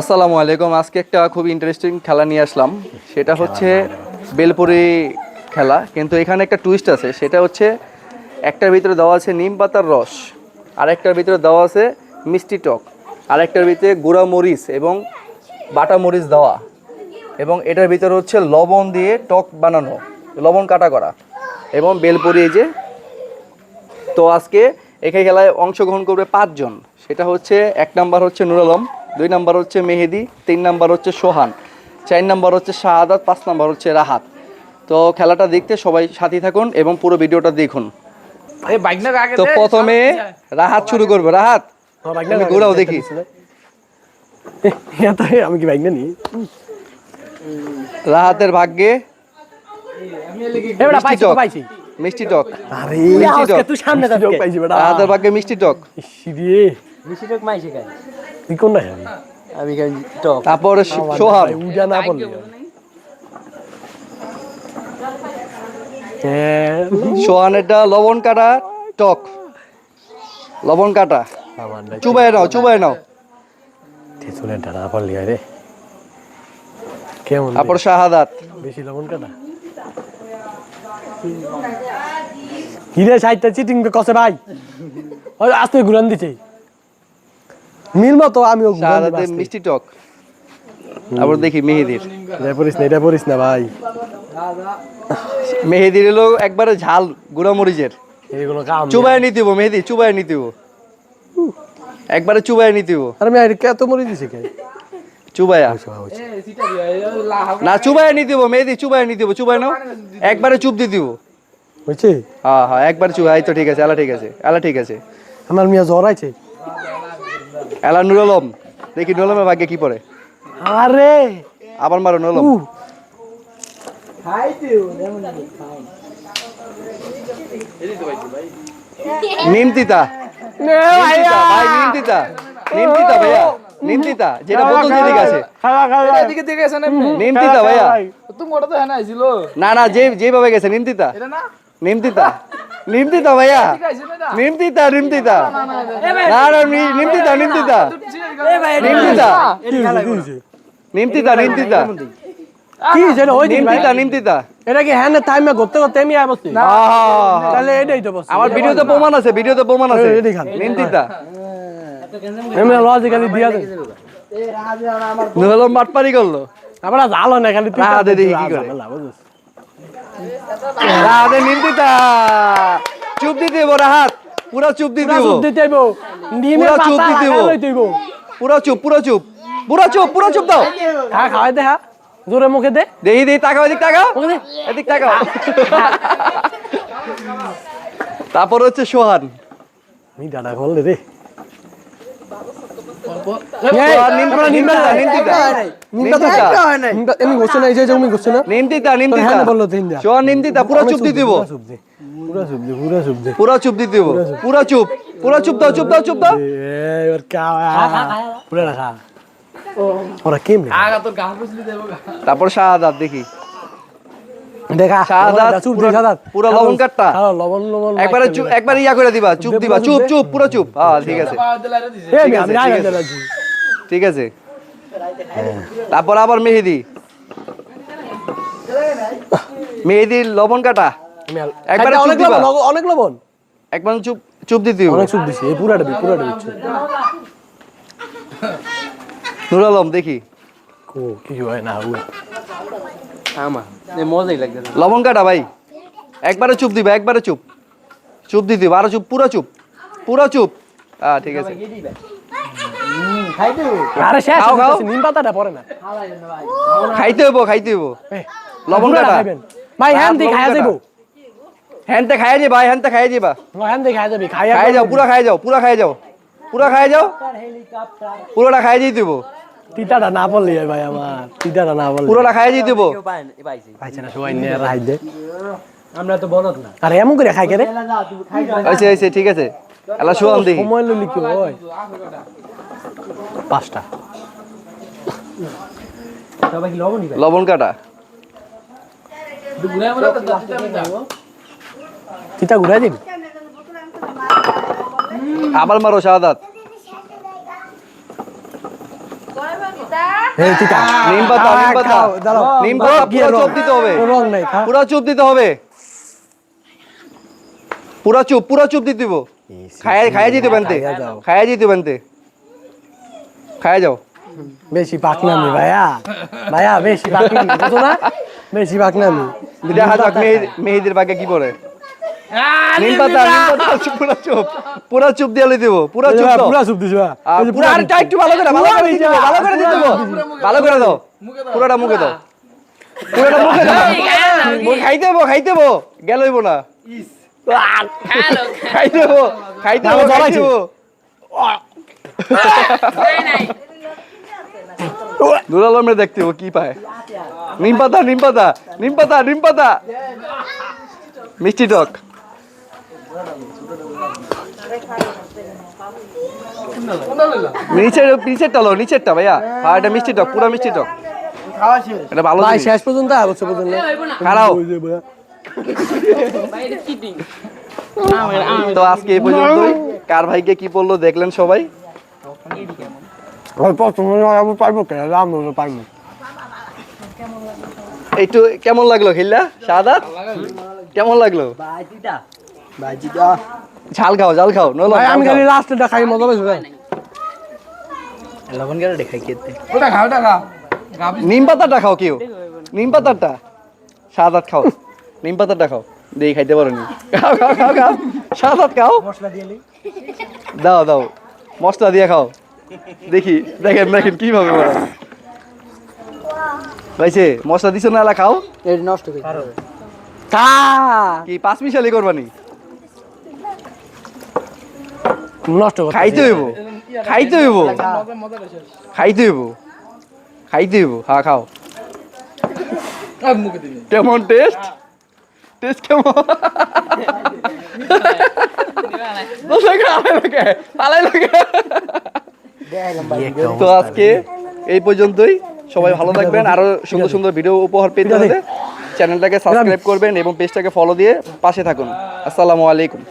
আসসালামু আলাইকুম। আজকে একটা খুব ইন্টারেস্টিং খেলা নিয়ে আসলাম। সেটা হচ্ছে বেলপুরি খেলা। কিন্তু এখানে একটা টুইস্ট আছে। সেটা হচ্ছে একটার ভিতরে দেওয়া আছে নিম পাতার রস আর একটার ভিতরে দেওয়া আছে মিষ্টি টক, আরেকটার ভিতরে গুঁড়া মরিচ এবং বাটা মরিচ দেওয়া। এবং এটার ভিতরে হচ্ছে লবণ দিয়ে টক বানানো, লবণ কাটা করা। এবং বেলপুরি যে, তো আজকে এখানে খেলায় অংশগ্রহণ করবে পাঁচজন। সেটা হচ্ছে, এক নাম্বার হচ্ছে নুর আলম দুই নাম্বার হচ্ছে মেহেদি তিন নাম্বার হচ্ছে সোহান চার নাম্বার হচ্ছে শাহাদাত পাঁচ নাম্বার হচ্ছে রাহাত। তো খেলাটা দেখতে সবাই সাথী থাকুন এবং পুরো ভিডিওটা দেখুন। তো প্রথমে রাহাত শুরু করবে। রাহাত তুমি ঘোরাও দেখি আমি কি বাইক না? রাহাতের ভাগ্যে মিষ্টি টক। মিষ্টি টক। মিষ্টি টক। সামনে যাবি পাইছি রাহাতের ভাগ্যে মিষ্টি টক। তুই কোন নাই আমি খাই টক। তারপরে সোহান উজা না হ্যাঁ সোহানেরটা লবণ কাটা টক। লবণ কাটা। চুবাই নাও চুবাই নাও। তেতুলে ডানা পড়লি রে। কেমন তারপর শাহাদাত। বেশি লবণ কাটা? কিরে সাইডটা চিটিং কসে ভাই? আস্তে ঘুরান দিছে। মিল মতো আমিও শাহাদাতের মিষ্টি টক। তারপর দেখি মেহেদির। এটা পড়িস না এটা পড়িস না ভাই। মেহেদির এলো একবারে ঝাল গুঁড়া মরিচের এগুলো কাম চুবাই নিতে হব মেহেদি চুবাই নিতে হব একবারে চুবাই নিতে হব আর আমি আরে কত মরি দিছি কে? চুবাইয়া না চুবাই নিতে হব মেহেদি চুবাই নিতে হব চুবাই নাও। একবারে চুপ দিয়ে দিব। বুঝছি হ্যাঁ হ্যাঁ একবারে চুবাই তো ঠিক আছে আলা ঠিক আছে আলা ঠিক আছে। আমার মিয়া জ্বর আছে এলা নুর আলম দেখি নুর আলমের ভাগ্যে কি পড়ে? আরে! আবার মারো নুর আলম উ নিমতিতা ভাই নিমতিতা। নিমতিতা ভাইয়া নিমতিতা যেটা বোতল যেদিকে আছে। এদিকে দিকে গেছে না নিমতিতা ভাইয়া। তুমি ওটা তো হ্যাঁ না না যে যেভাবে গেছে নিমতিতা। এটা না? নিমতিতা। নিমতিতা ভাইয়া। নিমতিতা নিমতিতা। না না নিমতিতা নিমতিতা। নিমতিতা। নিমতিতা নিমতিতা। কি যেন ওই নিমতিতা নিমতিতা। এটা কি হ্যাঁ টাইম করতে করতে আমি আহা। তাহলে এটাই তো বসছি। আমার ভিডিওতে প্রমাণ আছে ভিডিওতে প্রমাণ আছে। নিমতিতা। আমি লজিক্যালি দিয়া দেই নুহলম মাটপারি করল। আবার জালো না খালি তুই দেখি কি করে। রাহাতে নিমতিতা চুপ দিতে দেবো রাহাত। পুরো চুপ দিতে পুরা দেবো। চুপ দিতে হইব ডিমের চুপ দিতে পুরো চুপ পুরো চুপ। পুরো চুপ পুরো চুপ দাও। খা খাওয়াই দে হ্যাঁ জোরে মুখে দে। দেখি দেখি তাকাও এদিক তাকাও। এদিক তাকাও। তারপর হচ্ছে সোহান। আমি দাদা বললে রে। হ্যাঁ পুরো চুপ দিয়ে দিব। পুরা চুপ পুরা চুপ চুপ দে পুরো চুপ দিয়ে দিব। পুরো চুপ। পুরো চুপ দাও চুপ দাও চুপ পুরা ওরা কেমনে? তারপর দেখি। দেখা চুপ পুরা- লবণ কাটটা। হ্যাঁ লবণ লবণ একবারে চুপ একবার ইয়া করে দিবা চুপ দিবা চুপ চুপ পুরো চুপ। হ্যাঁ ঠিক আছে। পাওয়ার দিলে আরও দিছে। এ ঠিক আছে, আগে ঠিক আছে। দিলাছি ঠিক আছে। তারপর আবার মেহেদি। মেহেদির লবণ কাটা। একবারে অনেক লবণ অনেক লবণ। একবার চুপ চুপ দিতে অনেক চুপ দিছি এই পুরাটা দি পুরাটা দিচ্ছি। নুর আলম দেখি। ও কি হয় না মজাই লবণ ভাই। একবারে চুপ দিবা একবারে চুপ। চুপ দিয়ে দিবা আরও চুপ পুরো চুপ পুরো চুপ। হ্যাঁ ঠিক আছে। খাই দেব খাইতে হইব। হইব। ভাই হ্যান দি লবণ খাইয়া কাটা। হ্যানতে খাইয়ে যাবা হ্যানতে খাইয়ে যাবা হ্যান খাইয়া যাবি খাইয়া খাইয়ে যাও পুরা খাইয়ে যাও পুরা খাইয়ে যাও। পুরা খাইয়ে যাও। পুরোটা খাইয়ে যেতে দেবো। তিতাটা না পড়লি ভাই আমার তিতাটা না পড়লি পুরোটা খাইয়ে দেবো। না পাইছি না সবাই নিয়ে দে। আমরা তো বলত না। আরে এমন করে খাই কে রে? আচ্ছা আচ্ছা ঠিক আছে। এলা শুয়াম দেখি সময় কি হয়? পাঁচটা। লবণ কাটা। তিতা ঘুরাই আবার মারো শাহাদাত এই ঠিক আছে নিম পাতা নিম পাতা নিম পাতা পুরো চুপ দিতে হবে। পুরো চুপ দিতে হবে। পুরো চুপ পুরো চুপ দিতে দিব খায় খায় যেতে বানতে যাও। খায় যেতে বানতে খায় যাও। বেশি পাকনামি ভাইয়া। ভাইয়া বেশি পাকনামি বুঝো না? বেশি পাকনামি। দেখা যাক মেহেদির বাগে কি পড়ে নিম পাতা নিম পাতা চুপ, পুরো চুপ। পুরো চুপ দিয়ে দিব পুরো চুপ দাও। পুরা দিছো আরেকটা ভালো করে ভালো করে দিতে ভালো করে দিতে হবে। ভালো করে দাও। পুরোটা মুখে দাও। পুরোটা মুখে দাও। গেল হইব না। দুলাল আমরা দেখতে হব কি পায়? নিম পাতা নিম পাতা নিম পাতা নিম পাতা। মিষ্টি টক। নিচের নিচেরটা লো নিচেরটা ভাইয়া। হ্যাঁ এটা মিষ্টি টক পুরো মিষ্টি টক। এটা ভালো ভাই শেষ পর্যন্ত অবশ্য পর্যন্ত। খারাও। ওই যে ভাইয়া। তো আজকে এই কার ভাইকে কি বলল দেখলেন সবাই? পারব কেন রাম বলব পারব। একটু কেমন লাগল খেললা? সাদা? কেমন লাগল? বাজিটা ঝাল খাও ঝাল খাও নলো ভাই আমি খালি লাস্টটা খাই মজা পাইছি ভাই লবণ কেন দেখাই খেতে। ওটা খা ওটা খা গাবি নিম পাতাটা খাও কেউ? নিম পাতাটা? সাদাত খাও। নিম পাতাটা খাও। দেই খাইতে পারো নি। খাও খাও খাও খাও। সাদাত খাও। মশলা দিয়ে দাও দাও। মশলা দিয়ে খাও। দেখি দেখেন দেখেন কীভাবে বানায়। ভাইছে মশলা দিছো না খাও। এই নষ্ট করে কি পাঁচ মিশালি করবানি? নষ্ট খাইতে হইব। খাইতে হইব। খাইতে হইব। খাইতে হইব। হ্যাঁ খাও। কেমন টেস্ট টেস্ট কেমন? তো আজকে এই পর্যন্তই। সবাই ভালো থাকবেন। আরও সুন্দর সুন্দর ভিডিও উপহার পেতে চ্যানেলটাকে সাবস্ক্রাইব করবেন এবং পেজটাকে ফলো দিয়ে পাশে থাকুন। আসসালামু আলাইকুম।